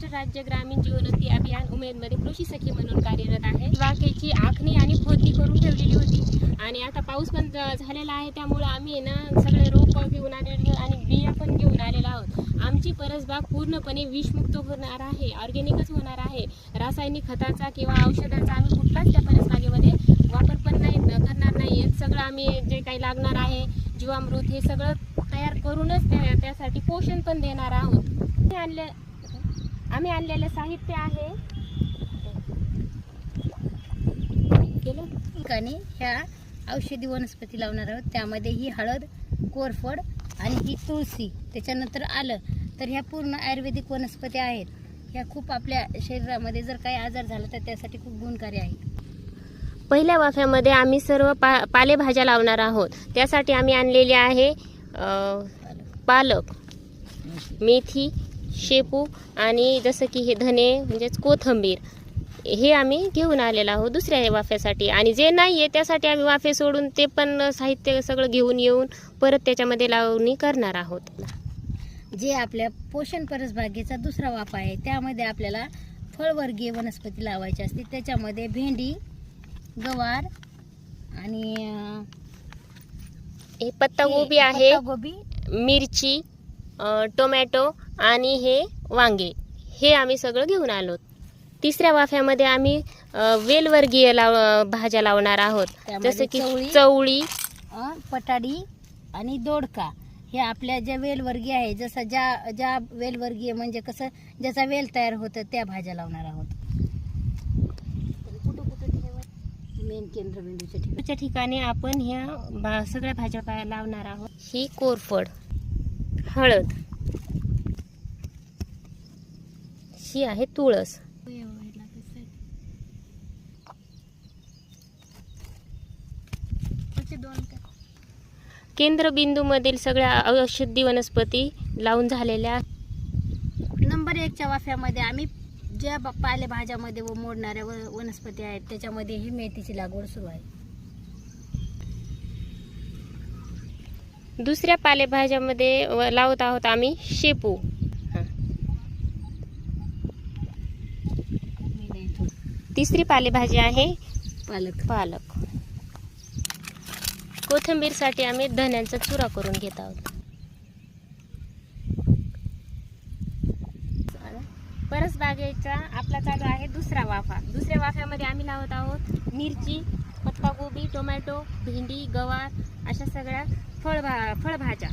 महाराष्ट्र राज्य ग्रामीण जीवनोन्नती अभियान उमेदमध्ये कृषी सखी म्हणून कार्यरत आहे. वाकेची आखणी आणि खोदणी करून ठेवलेली होती. आणि आता पाऊस पण झालेला आहे. त्यामुळं आम्ही ना सगळे रोप घेऊन आलेलो आणि बिया पण घेऊन आलेलो आहोत. आमची परसबाग पूर्णपणे विषमुक्त होणार आहे. ऑर्गॅनिकच होणार आहे. रासायनिक खताचा किंवा औषधाचा आम्ही कुठलाच त्या परसबागेमध्ये वापर पण नाही करणार नाही. सगळं आम्ही जे काही लागणार आहे जीवामृत हे सगळं तयार करूनच त्या त्यासाठी पोषण पण देणार आहोत. आम्ही आणले आम्ही आणलेलं साहित्य आहे. केलं? ठिकाणी ह्या औषधी वनस्पती लावणार आहोत. त्यामध्ये ही हळद कोरफड आणि ही तुळसी त्याच्यानंतर आलं. तर ह्या पूर्ण आयुर्वेदिक वनस्पती आहेत. ह्या खूप आपल्या शरीरामध्ये जर काही आजार झाला तर त्यासाठी खूप गुणकारी आहेत. पहिल्या वाफ्यामध्ये आम्ही सर्व पा पालेभाज्या लावणार आहोत. त्यासाठी आम्ही आणलेले आहे पालक मेथी शेपू आणि जसं की हे धने म्हणजेच कोथंबीर हे आम्ही घेऊन आलेलो आहोत दुसऱ्या वाफ्यासाठी. आणि जे नाही आहे त्यासाठी आम्ही वाफे सोडून ते पण साहित्य सगळं घेऊन येऊन परत त्याच्यामध्ये लावणी करणार आहोत. जे आपल्या पोषण परसबागेचा दुसरा वाफा आहे त्यामध्ये आपल्याला फळवर्गीय वनस्पती लावायची असते. त्याच्यामध्ये भेंडी गवार आणि हे पत्तागोबी आहे पत्तागोबी मिरची टोमॅटो आणि हे वांगे. हे आम्ही सगळं घेऊन आलो. तिसऱ्या वाफ्यामध्ये आम्ही वेलवर्गीय लाव भाज्या लावणार आहोत. जसं की चवळी, पटाडी आणि दोडका. हे आपल्या ज्या वेलवर्गीय आहे जसं ज्या ज्या वेलवर्गीय म्हणजे कसं ज्याचा वेल तयार होतं त्या भाज्या लावणार आहोत. मेन केंद्रबिंदूच्या ठिकाणी. आपण ह्या सगळ्या भाज्या लावणार आहोत. ही कोरफड. हळद. ही आहे तुळस. केंद्रबिंदूमधील सगळ्या औषधी वनस्पती लावून झालेल्या नंबर एकच्या वाफ्यामध्ये आम्ही ज्या पालेभाज्यामध्ये व मोडणाऱ्या व वनस्पती आहेत त्याच्यामध्ये ही मेथीची लागवड सुरू आहे. दुसऱ्या पालेभाज्यामध्ये लावत आहोत आम्ही शेपू. हा. तिसरी पालेभाजी आहे पालक. पालक. कोथिंबीरसाठी आम्ही धन्यांचा चुरा करून घेत आहोत. परसबागेचा आपला चालू आहे दुसरा वाफा. दुसऱ्या वाफ्यामध्ये आम्ही लावत आहोत मिरची पत्ताकोबी टोमॅटो भेंडी गवार अशा सगळ्या फळभा फळभाज्या.